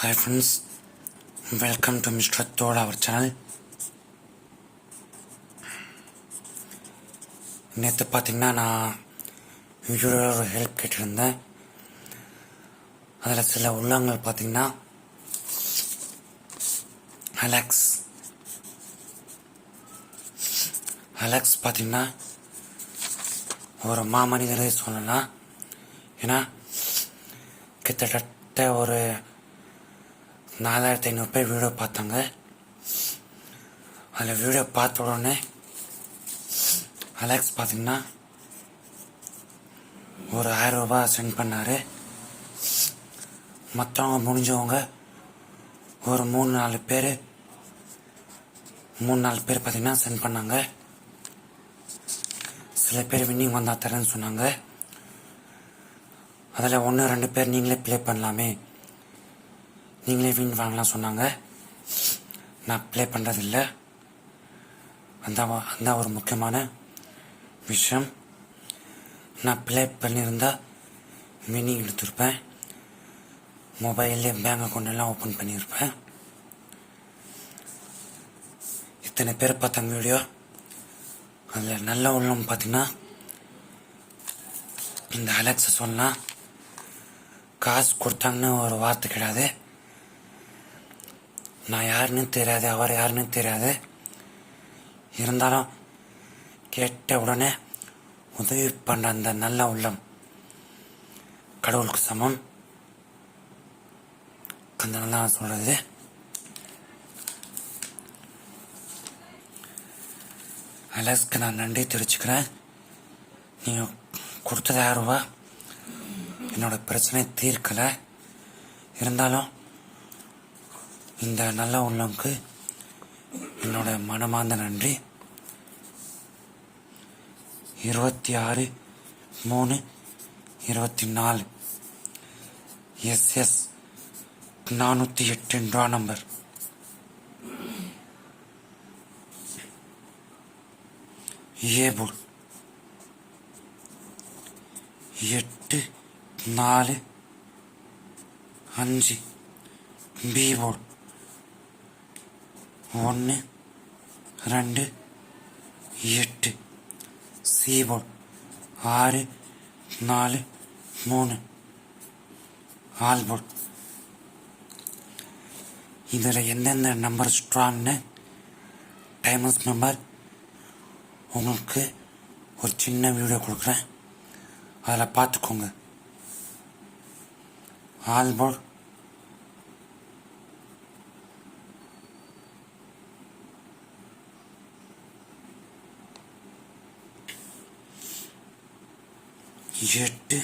Hi friends welcome to mister தோட our channel நேற்று பார்த்தீங்கன்னா நான் வீடியோவில் ஒரு ஹெல்ப் கேட்டிருந்தேன். அதில் சில உள்ளங்கள் பார்த்தீங்கன்னா அலெக்ஸ் அலெக்ஸ் பார்த்தீங்கன்னா ஒரு மாமனிதரே சொல்லலாம். ஏன்னா கிட்டத்தட்ட ஒரு நாலாயிரத்தி ஐநூறு பேர் வீடியோ பார்த்தாங்க. அதில் வீடியோ பார்த்த உடனே அலெக்ஸ் பார்த்தீங்கன்னா ஒரு ஆயிரம் ரூபாய் சென்ட் பண்ணார். மற்றவங்க முடிஞ்சவங்க ஒரு மூணு நாலு பேர் மூணு நாலு பேர் பார்த்தீங்கன்னா சென்ட் பண்ணாங்க. சில பேர் வின்னிங் வந்தால் தரேன்னு சொன்னாங்க. அதில் ஒன்று ரெண்டு பேர் நீங்களே ப்ளே பண்ணலாமே. நீங்களே வின் வாங்கலாம் சொன்னாங்க. நான் ப்ளே பண்ணுறதில்ல அந்த அந்த ஒரு முக்கியமான விஷயம். நான் ப்ளே பண்ணியிருந்தா மினி எடுத்திருப்பேன். மொபைல்லே பேங்க் அக்கௌண்ட் எல்லாம் ஓப்பன் பண்ணியிருப்பேன். இத்தனை பேர் பார்த்தாங்க வீடியோ அதில் நல்ல உள்ளம் பார்த்தீங்கன்னா இந்த அலெக்ஸை சொன்னால் காசு கொடுத்தாங்கன்னு ஒரு வார்த்தை கிடையாது. நான் யாருன்னு தெரியாது அவர் யாருன்னு தெரியாது. இருந்தாலும் கேட்ட உடனே உதவி பண்ண அந்த நல்ல உள்ளம். கடவுளுக்கு சமம். அந்த நான் சொல்றது. அலஸ்க்கு நான் நன்றி தெரிவிச்சுக்கிறேன். நீங்கள் கொடுத்தது ஆயிரம் ரூபா என்னோட பிரச்சனை தீர்க்கலை. இருந்தாலும் இந்த நல்ல உள்ளவங்க என்னோட மனமார்ந்த நன்றி. இருபத்தி ஆறு மூணு இருபத்தி நாலு எஸ் எஸ் நானூற்றி எட்டு நம்பர். ஏ எட்டு நாலு அஞ்சு. பி ஒன்று ரெண்டு எட்டு சி ஆறு நாலு மூணு. ஆல் இதில் எந்தெந்த நம்பர் ஸ்ட்ராங்னு டைமஸ் நம்பர் உங்களுக்கு ஒரு சின்ன வீடியோ கொடுக்குறேன். அதில் பார்த்துக்கோங்க. ஆல்போர்ட் எட்டு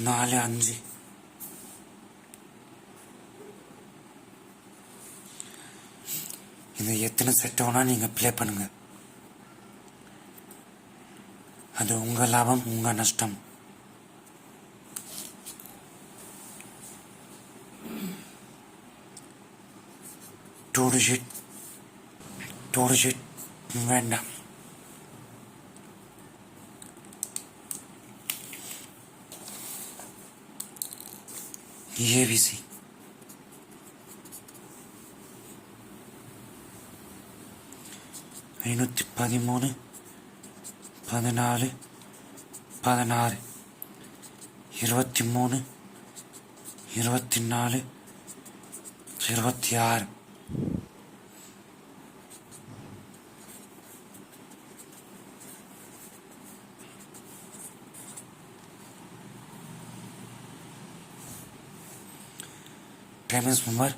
நாலு அஞ்சு இது எத்தனை செட் வேணா நீங்கள் ப்ளே பண்ணுங்க அது உங்கள் லாபம் உங்கள் நஷ்டம் டூ டிஜிட் டூ டிஜிட் வேண்டாம் ஏவிசி ஐநூற்றி பதிமூணு பதினாலு பதினாறு இருபத்தி மூணு இருபத்தி நாலு இருபத்தி ஆறு டைமண்ட்ஸ் மெம்பர்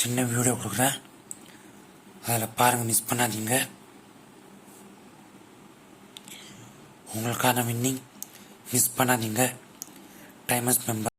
சின்ன வீடியோ கொடுக்குறேன். அதில் பாருங்கள் மிஸ் பண்ணாதீங்க. உங்களுக்கான வின்னிங் மிஸ் பண்ணாதீங்க. Timers member